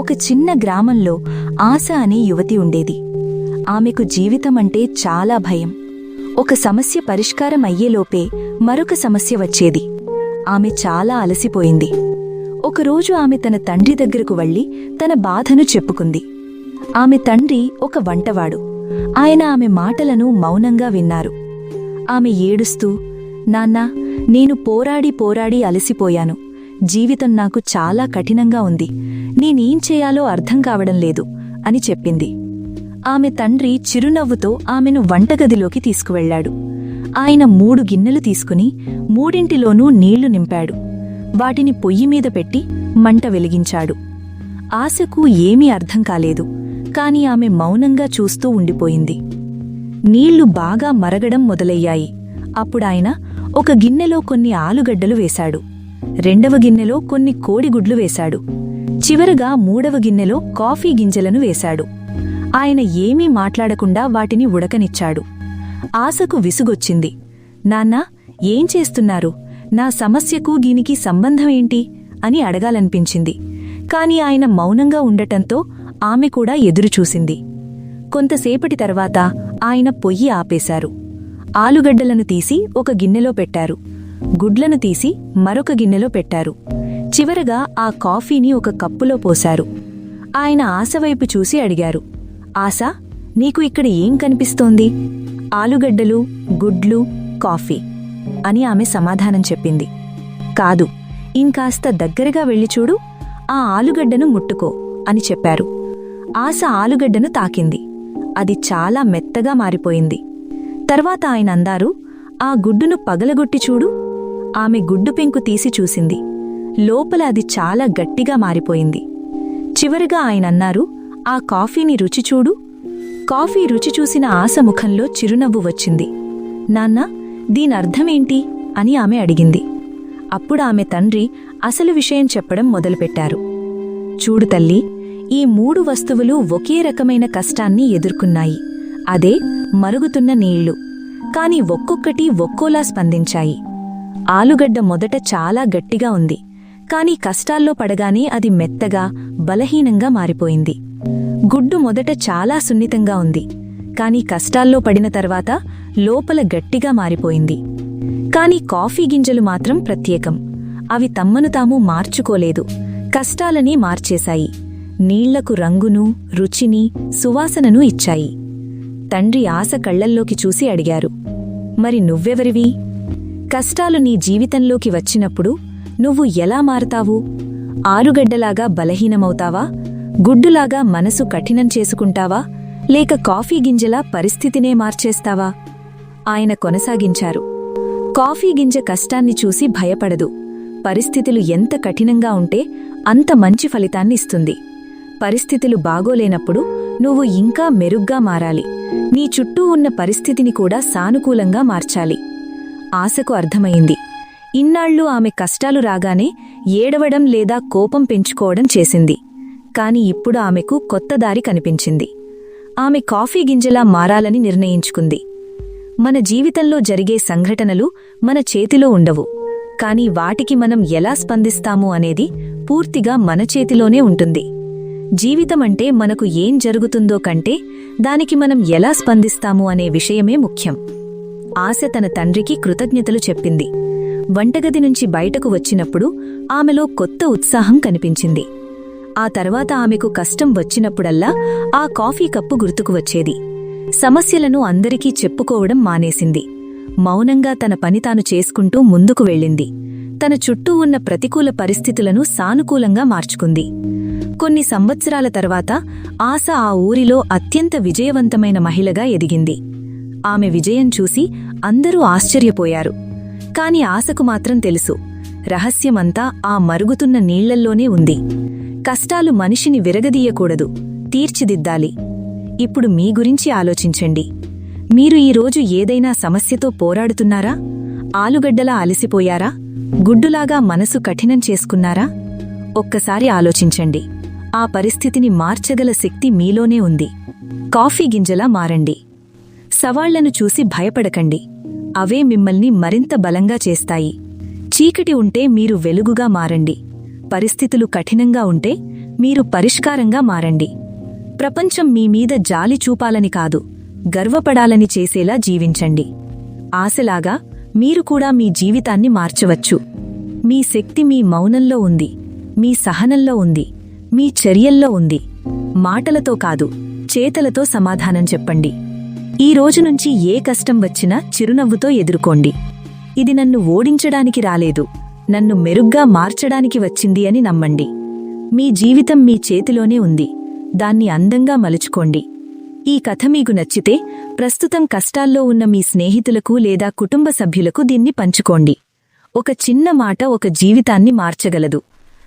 ఒక చిన్న గ్రామంలో ఆశ అనే యువతి ఉండేది. ఆమెకు జీవితం అంటే చాలా భయం. ఒక సమస్య పరిష్కారం అయ్యేలోపే మరొక సమస్య వచ్చేది. ఆమె చాలా అలసిపోయింది. ఒకరోజు ఆమె తన తండ్రి దగ్గరకు వెళ్ళి తన బాధను చెప్పుకుంది. ఆమె తండ్రి ఒక వంటవాడు. ఆయన ఆమె మాటలను మౌనంగా విన్నారు. ఆమె ఏడుస్తూ నాన్నా నేను పోరాడి పోరాడి అలసిపోయాను. జీవితం నాకు చాలా కఠినంగా ఉంది. నేనేం చేయాలో అర్థం కావడం లేదు అని చెప్పింది. ఆమె తండ్రి చిరునవ్వుతో ఆమెను వంటగదిలోకి తీసుకువెళ్ళాడు. ఆయన మూడు గిన్నెలు తీసుకుని మూడింటిలోనూ నీళ్ళు నింపాడు. వాటిని పొయ్యి మీద పెట్టి మంట వెలిగించాడు. ఆశకు ఏమీ అర్థం కాలేదు కాని ఆమె మౌనంగా చూస్తూ ఉండిపోయింది. నీళ్ళు బాగా మరగడం మొదలయ్యాయి. అప్పుడాయన ఒక గిన్నెలో కొన్ని ఆలుగడ్డలు వేశాడు. రెండవ గిన్నెలో కొన్ని కోడిగుడ్లు వేశాడు. చివరగా మూడవ గిన్నెలో కాఫీ గింజలను వేశాడు. ఆయన ఏమీ మాట్లాడకుండా వాటిని ఉడకనిచ్చాడు. ఆశకు విసుగొచ్చింది. నాన్నా ఏం చేస్తున్నారు? నా సమస్యకు దీనికి సంబంధమేంటి అని అడగాలనిపించింది. కాని ఆయన మౌనంగా ఉండటంతో ఆమె కూడా ఎదురుచూసింది. కొంతసేపటి తర్వాత ఆయన పొయ్యి ఆపేశారు. ఆలుగడ్డలను తీసి ఒక గిన్నెలో పెట్టారు. గుడ్లను తీసి మరొక గిన్నెలో పెట్టారు. చివరగా ఆ కాఫీని ఒక కప్పులో పోశారు. ఆయన ఆశవైపు చూసి అడిగారు ఆశ నీకు ఇక్కడ ఏం కనిపిస్తోంది? ఆలుగడ్డలు గుడ్లు కాఫీ అని ఆమె సమాధానం చెప్పింది. కాదు ఇంకాస్త దగ్గరగా వెళ్ళి చూడు ఆ ఆలుగడ్డను ముట్టుకో అని చెప్పారు. ఆశ ఆలుగడ్డను తాకింది. అది చాలా మెత్తగా మారిపోయింది. తర్వాత ఆయన అందారు ఆ గుడ్డును పగలగొట్టి చూడు ఆమె గుడ్డు పెంకు తీసి చూసింది. లోపల అది చాలా గట్టిగా మారిపోయింది. చివరిగా ఆయన అన్నారు ఆ కాఫీని రుచి చూడు. కాఫీ రుచి చూసిన ఆశ ముఖంలో చిరునవ్వు వచ్చింది. నాన్నా దీనర్థమేంటి అని ఆమె అడిగింది. అప్పుడు ఆమె తండ్రి అసలు విషయం చెప్పడం మొదలుపెట్టారు. చూడు తల్లి ఈ మూడు వస్తువులు ఒకే రకమైన కష్టాన్ని ఎదుర్కొన్నాయి. అదే మరుగుతున్న నీళ్ళు. కాని ఒక్కొక్కటి ఒక్కోలా స్పందించాయి. ఆలుగడ్డ మొదట చాలా గట్టిగా ఉంది కాని కష్టాల్లో పడగానే అది మెత్తగా బలహీనంగా మారిపోయింది. గుడ్డు మొదట చాలా సున్నితంగా ఉంది కాని కష్టాల్లో పడిన తర్వాత లోపల గట్టిగా మారిపోయింది. కాని కాఫీ గింజలు మాత్రం ప్రత్యేకం అవి తమ్మను తాము మార్చుకోలేదు కష్టాలని మార్చేశాయి నీళ్ళకు రంగును రుచిని సువాసనను ఇచ్చాయి. తండ్రి ఆశ కళ్ళల్లోకి చూసి అడిగారు మరి నువ్వెవరివి? కష్టాలు నీ జీవితంలోకి వచ్చినప్పుడు నువ్వు ఎలా మారతావు? ఆరుగడ్డలాగా బలహీనమవుతావా? గుడ్డులాగా మనసు కఠినం చేసుకుంటావా? లేక కాఫీ గింజలా పరిస్థితినే మార్చేస్తావా? ఆయన కొనసాగించారు. కాఫీ గింజ కష్టాన్ని చూసి భయపడదు. పరిస్థితులు ఎంత కఠినంగా ఉంటే అంత మంచి ఫలితాన్నిస్తుంది పరిస్థితులు బాగోలేనప్పుడు నువ్వు ఇంకా మెరుగ్గా మారాలి. నీ చుట్టూ ఉన్న పరిస్థితిని కూడా సానుకూలంగా మార్చాలి. ఆశకు అర్థమైంది ఇన్నాళ్ళు ఆమె కష్టాలు రాగానే ఏడవడం లేదా కోపం పెంచుకోవడం చేసింది. కాని ఇప్పుడు ఆమెకు కొత్త దారి కనిపించింది. ఆమె కాఫీ గింజలా మారాలని నిర్ణయించుకుంది. మన జీవితంలో జరిగే సంఘటనలు మన చేతిలో ఉండవు. కాని వాటికి మనం ఎలా స్పందిస్తాము అనేది పూర్తిగా మన చేతిలోనే ఉంటుంది. జీవితమంటే మనకు ఏం జరుగుతుందో కంటే దానికి మనం ఎలా స్పందిస్తాము అనే విషయమే ముఖ్యం. ఆశ తన తండ్రికి కృతజ్ఞతలు చెప్పింది. వంటగది నుంచి బయటకు వచ్చినప్పుడు ఆమెలో కొత్త ఉత్సాహం కనిపించింది. ఆ తర్వాత ఆమెకు కష్టం వచ్చినప్పుడల్లా ఆ కాఫీ కప్పు గుర్తుకు వచ్చేది. సమస్యలను అందరికీ చెప్పుకోవడం మానేసింది. మౌనంగా తన పని తాను చేసుకుంటూ ముందుకు వెళ్ళింది. తన చుట్టూ ఉన్న ప్రతికూల పరిస్థితులను సానుకూలంగా మార్చుకుంది. కొన్ని సంవత్సరాల తర్వాత ఆశ ఆ ఊరిలో అత్యంత విజయవంతమైన మహిళగా ఎదిగింది. ఆమె విజయం చూసి అందరూ ఆశ్చర్యపోయారు. కాని ఆశకు మాత్రం తెలుసు. రహస్యమంతా ఆ మరుగుతున్న నీళ్ళల్లోనే ఉంది. కష్టాలు మనిషిని విరగదీయకూడదు. తీర్చిదిద్దాలి. ఇప్పుడు మీ గురించి ఆలోచించండి. మీరు ఈరోజు ఏదైనా సమస్యతో పోరాడుతున్నారా? ఆలుగడ్డలా అలసిపోయారా? గుడ్డులాగా మనసు కఠినం చేసుకున్నారా? ఒక్కసారి ఆలోచించండి. ఆ పరిస్థితిని మార్చగల శక్తి మీలోనే ఉంది. కాఫీ గింజలా మారండి. సవాళ్ళను చూసి భయపడకండి. అవే మిమ్మల్ని మరింత బలంగా చేస్తాయి. చీకటి ఉంటే మీరు వెలుగుగా మారండి. పరిస్థితులు కఠినంగా ఉంటే మీరు పరిష్కారంగా మారండి. ప్రపంచం మీ మీద జాలి చూపాలని కాదు గర్వపడాలని చేసేలా జీవించండి. ఆశలాగా మీరు కూడా మీ జీవితాన్ని మార్చవచ్చు. మీ శక్తి మీ మౌనంలో ఉంది మీ సహనంలో ఉంది మీ చర్యల్లో ఉంది. మాటలతో కాదు చేతలతో సమాధానం చెప్పండి. ఈ రోజు నుంచి ఏ కష్టం వచ్చినా చిరునవ్వుతో ఎదుర్కోండి. ఇది నన్ను ఓడించడానికి రాలేదు. నన్ను మెరుగ్గా మార్చడానికి వచ్చింది అని నమ్మండి. మీ జీవితం మీ చేతిలోనే ఉంది. దాన్ని అందంగా మలుచుకోండి. ఈ కథ మీకు నచ్చితే ప్రస్తుతం కష్టాల్లో ఉన్న మీ స్నేహితులకు లేదా కుటుంబ సభ్యులకు దీన్ని పంచుకోండి. ఒక చిన్న మాట ఒక జీవితాన్ని మార్చగలదు.